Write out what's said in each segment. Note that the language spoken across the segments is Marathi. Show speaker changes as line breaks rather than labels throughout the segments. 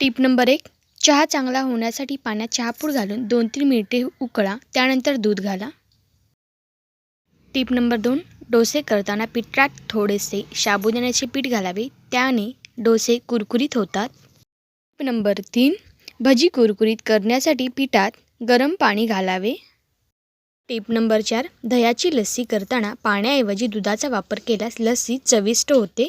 टिप नंबर एक चहा चांगला होण्यासाठी पाण्यात चहापूड घालून दोन तीन मिनिटे उकळा त्यानंतर दूध घाला. टिप नंबर दोन डोसे करताना पिठात थोडेसे साबुदाण्याचे पीठ घालावे त्याने डोसे कुरकुरीत होतात. टिप नंबर तीन भजी कुरकुरीत करण्यासाठी पिठात गरम पाणी घालावे. टिप नंबर चार दह्याची लस्सी करताना पाण्याऐवजी दुधाचा वापर केल्यास लस्सी चविष्ट होते.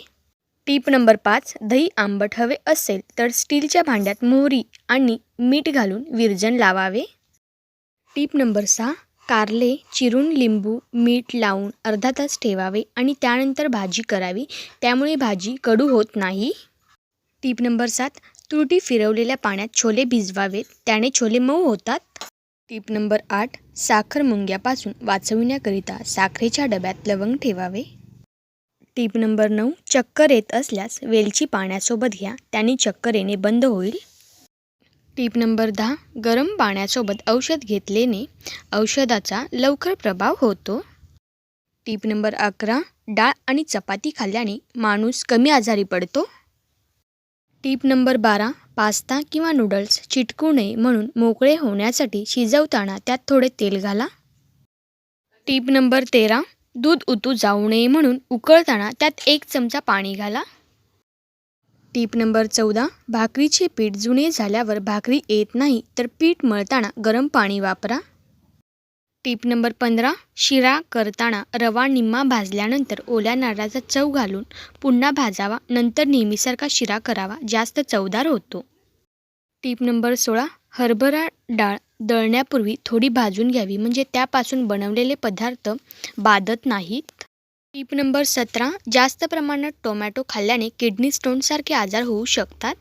टीप नंबर पाच दही आंबट हवे असेल तर स्टीलच्या भांड्यात मोहरी आणि मीठ घालून विरजन लावावे. टीप नंबर सहा कारले चिरून लिंबू मीठ लावून अर्धा तास ठेवावे आणि त्यानंतर भाजी करावी. त्यामुळे भाजी कडू होत नाही. टीप नंबर सात तुरटी फिरवलेल्या पाण्यात छोले भिजवावेत. त्याने छोले मऊ होतात. टीप नंबर आठ साखर मुंग्यापासून वाचविण्याकरिता साखरेच्या डब्यात लवंग ठेवावे. टीप नंबर नऊ चक्कर येत असल्यास वेलची पाण्यासोबत घ्या त्याने चक्कर येणे बंद होईल. टीप नंबर दहा गरम पाण्यासोबत औषध घेतल्याने औषधाचा लवकर प्रभाव होतो. टीप नंबर अकरा डाळ आणि चपाती खाल्ल्याने माणूस कमी आजारी पडतो. टीप नंबर बारा पास्ता किंवा नूडल्स चिटकू नये म्हणून मोकळे होण्यासाठी शिजवताना त्यात थोडे तेल घाला. टीप नंबर तेरा दूध उतू जाऊ नये म्हणून उकळताना त्यात एक चमचा पाणी घाला. टीप नंबर चौदा. भाकरीचे पीठ जुने झाल्यावर भाकरी येत नाही तर पीठ मळताना गरम पाणी वापरा. टीप नंबर पंधरा. शिरा करताना रवा निम्मा भाजल्यानंतर ओल्या नारळाचा चव घालून पुन्हा भाजावा. नंतर नेहमीसारखा शिरा करावा. जास्त चवदार होतो. टीप नंबर सोळा. हरभरा डाळ दळण्यापूर्वी थोडी भाजून घ्यावी. म्हणजे त्यापासून बनवलेले पदार्थ बाधत नाहीत. टीप नंबर सतरा. जास्त प्रमाणात टोमॅटो खाल्ल्याने किडनी स्टोनसारखे आजार होऊ शकतात.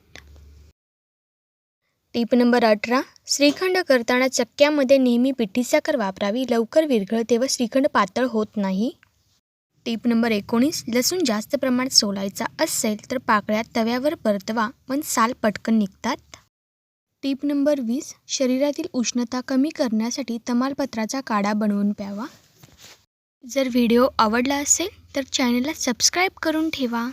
टीप नंबर अठरा. श्रीखंड करताना चक्क्यामध्ये नेहमी पिठी साखर वापरावी. लवकर विरघळते व श्रीखंड पातळ होत नाही. टीप नंबर एकोणीस. लसूण जास्त प्रमाणात सोलायचा असेल तर पाकळ्यात तव्यावर परतवा. पण साल पटकन निघतात. टीप नंबर वीस शरीरातील उष्णता कमी करण्यासाठी तमालपत्राचा काढा बनवून प्यावा. जर व्हिडिओ आवडला असेल तर चॅनलला सबस्क्राईब करून ठेवा.